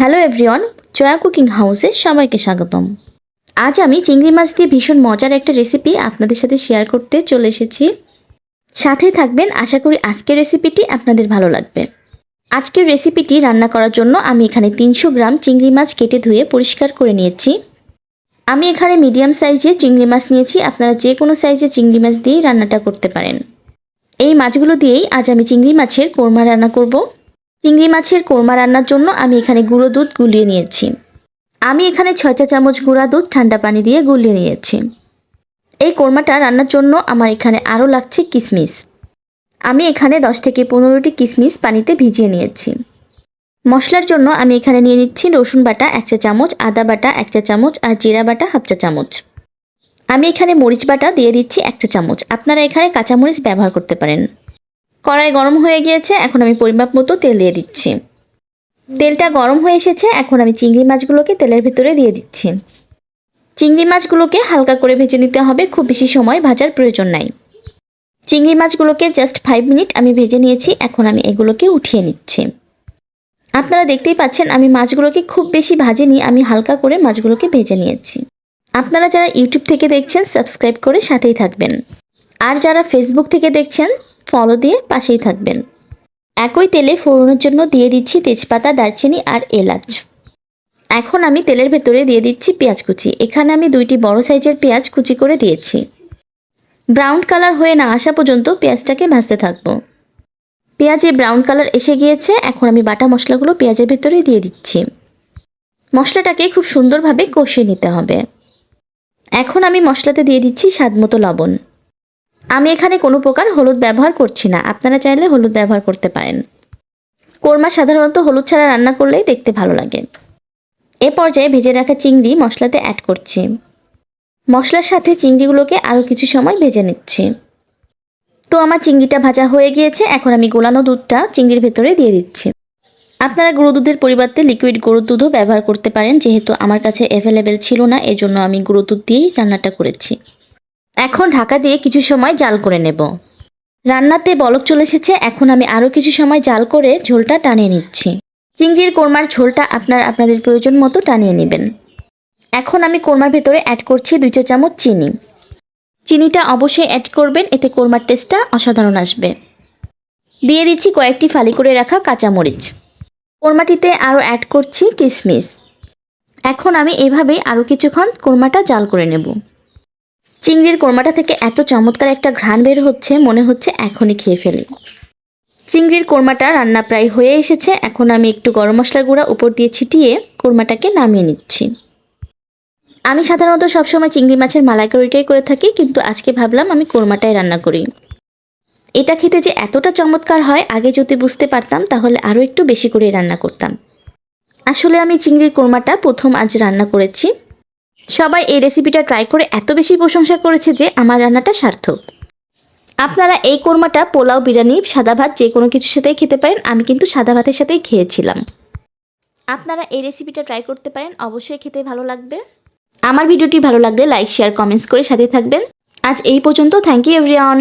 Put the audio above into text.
Hello everyone Jaya cooking হাউসে সবাইকে স্বাগতম। আজ আমি চিংড়ি মাছ দিয়ে ভীষণ মজার একটা রেসিপি আপনাদের সাথে শেয়ার করতে চলে এসেছি। সাথে থাকবেন, আশা করি আজকের রেসিপিটি আপনাদের ভালো লাগবে। আজকের রেসিপিটি রান্না করার জন্য আমি এখানে তিনশো গ্রাম চিংড়ি মাছ কেটে ধুয়ে পরিষ্কার করে নিয়েছি। আমি এখানে মিডিয়াম সাইজে চিংড়ি মাছ নিয়েছি, আপনারা যে কোনো সাইজে চিংড়ি মাছ দিয়েই রান্নাটা করতে পারেন। এই মাছগুলো দিয়েই আজ আমি চিংড়ি মাছের কোরমা রান্না করব। চিংড়ি মাছের কোরমা রান্নার জন্য আমি এখানে গুঁড়ো দুধ গুলিয়ে নিয়েছি। আমি এখানে ছয় চা চামচ গুঁড়া দুধ ঠান্ডা পানি দিয়ে গুলিয়ে নিয়েছি। এই কোরমাটা রান্নার জন্য আমার এখানে আরও লাগছে কিশমিশ আমি এখানে দশ থেকে পনেরোটি কিশমিশ পানিতে ভিজিয়ে নিয়েছি। মশলার জন্য আমি এখানে নিয়ে নিচ্ছি রসুন বাটা এক চা চামচ, আদা বাটা এক চা চামচ আর জিরা বাটা হাফ চা চামচ। আমি এখানে মরিচ বাটা দিয়ে দিচ্ছি এক চা চামচ। আপনারা এখানে কাঁচামরিচ ব্যবহার করতে পারেন। কড়াই গরম হয়ে গিয়েছে, এখন আমি পরিমাপ মতো তেল দিয়ে দিচ্ছি। তেলটা গরম হয়ে এসেছে, এখন আমি চিংড়ি মাছগুলোকে তেলের ভিতরে দিয়ে দিচ্ছি। চিংড়ি মাছগুলোকে হালকা করে ভেজে নিতে হবে, খুব বেশি সময় ভাজার প্রয়োজন নাই। চিংড়ি মাছগুলোকে জাস্ট ফাইভ মিনিট আমি ভেজে নিয়েছি, এখন আমি এগুলোকে উঠিয়ে নিচ্ছি। আপনারা দেখতেই পাচ্ছেন, আমি মাছগুলোকে খুব বেশি ভাজিনি, আমি হালকা করে মাছগুলোকে ভেজে নিয়েছি। আপনারা যারা ইউটিউব থেকে দেখছেন, সাবস্ক্রাইব করে সাথেই থাকবেন। আর যারা ফেসবুক থেকে দেখছেন ফলো দিয়ে পাশেই থাকবেন। একই তেলে ফোড়নের জন্য দিয়ে দিচ্ছি তেজপাতা, দারচিনি আর এলাচ। এখন আমি তেলের ভেতরে দিয়ে দিচ্ছি পেঁয়াজ কুচি। এখানে আমি দুইটি বড় সাইজের পেঁয়াজ কুচি করে দিয়েছি। ব্রাউন কালার হয়ে না আসা পর্যন্ত পেঁয়াজটাকে ভাজতে থাকব। পেঁয়াজে ব্রাউন কালার এসে গিয়েছে, এখন আমি বাটা মশলাগুলো পেঁয়াজের ভেতরে দিয়ে দিচ্ছি। মশলাটাকে খুব সুন্দরভাবে কষিয়ে নিতে হবে। এখন আমি মশলাতে দিয়ে দিচ্ছি স্বাদ মতো লবণ। আমি এখানে কোনো প্রকার হলুদ ব্যবহার করছি না। আপনারা চাইলে হলুদ ব্যবহার করতে পারেন। কোরমা সাধারণত হলুদ ছাড়া রান্না করলেই দেখতে ভালো লাগে। এ পর্যায়ে ভেজে রাখা চিংড়ি মশলাতে অ্যাড করছি। মশলার সাথে চিংড়িগুলোকে আরও কিছু সময় ভেজে নিচ্ছি। তো আমার চিংড়িটা ভাজা হয়ে গিয়েছে, এখন আমি গোলানো দুধটা চিংড়ির ভেতরে দিয়ে দিচ্ছি। আপনারা গুঁড়ো দুধের পরিবর্তে লিকুইড গরুর দুধও ব্যবহার করতে পারেন, যেহেতু আমার কাছে অ্যাভেলেবেল ছিল না, এজন্য আমি গুঁড়ো দুধ দিয়েই রান্নাটা করেছি। এখন ঢাকা দিয়ে কিছু সময় জাল করে নেব। রান্নাতে বলক চলে এসেছে, এখন আমি আরও কিছু সময় জাল করে ঝোলটা টানিয়ে নিচ্ছি। চিংড়ির কোরমার ঝোলটা আপনার, আপনাদের প্রয়োজন মতো টানিয়ে নেবেন। এখন আমি কোরমার ভেতরে অ্যাড করছি দুই চা চামচ চিনি। চিনিটা অবশ্যই অ্যাড করবেন, এতে কোরমার টেস্টটা অসাধারণ আসবে। দিয়ে দিচ্ছি কয়েকটি ফালি করে রাখা কাঁচামরিচ। কোরমাটিতে আরও অ্যাড করছি কিশমিশ এখন আমি এভাবেই আরও কিছুক্ষণ কোরমাটা জাল করে নেব। চিংড়ির কোরমাটা থেকে এত চমৎকার একটা ঘ্রাণ বের হচ্ছে, মনে হচ্ছে এখনই খেয়ে ফেলি। চিংড়ির কোরমাটা রান্না প্রায় হয়ে এসেছে, এখন আমি একটু গরম মশলার গুঁড়া উপর দিয়ে ছিটিয়ে কোরমাটাকে নামিয়ে নিচ্ছি। আমি সাধারণত সবসময় চিংড়ি মাছের মালাইকারিটাই করে থাকি, কিন্তু আজকে ভাবলাম আমি কোরমাটাই রান্না করি। এটা খেতে যে এতটা চমৎকার হয়, আগে যদি বুঝতে পারতাম, তাহলে আরও একটু বেশি করে রান্না করতাম। আসলে আমি চিংড়ির কোরমাটা প্রথম আজ রান্না করেছি। সবাই এই রেসিপিটা ট্রাই করে এত বেশি প্রশংসা করেছে যে আমার রান্নাটা সার্থক। আপনারা এই কোরমাটা পোলাও, বিরিয়ানি, সাদা ভাত যে কোনো কিছুর সাথেই খেতে পারেন, আমি কিন্তু সাদা ভাতের সাথেই খেয়েছিলাম। আপনারা এই রেসিপিটা ট্রাই করতে পারেন, অবশ্যই খেতে ভালো লাগবে। আমার ভিডিওটি ভালো লাগলে লাইক শেয়ার কমেন্টস করে সাথে থাকবেন। আজ এই পর্যন্ত থ্যাংক ইউ এভরিওয়ান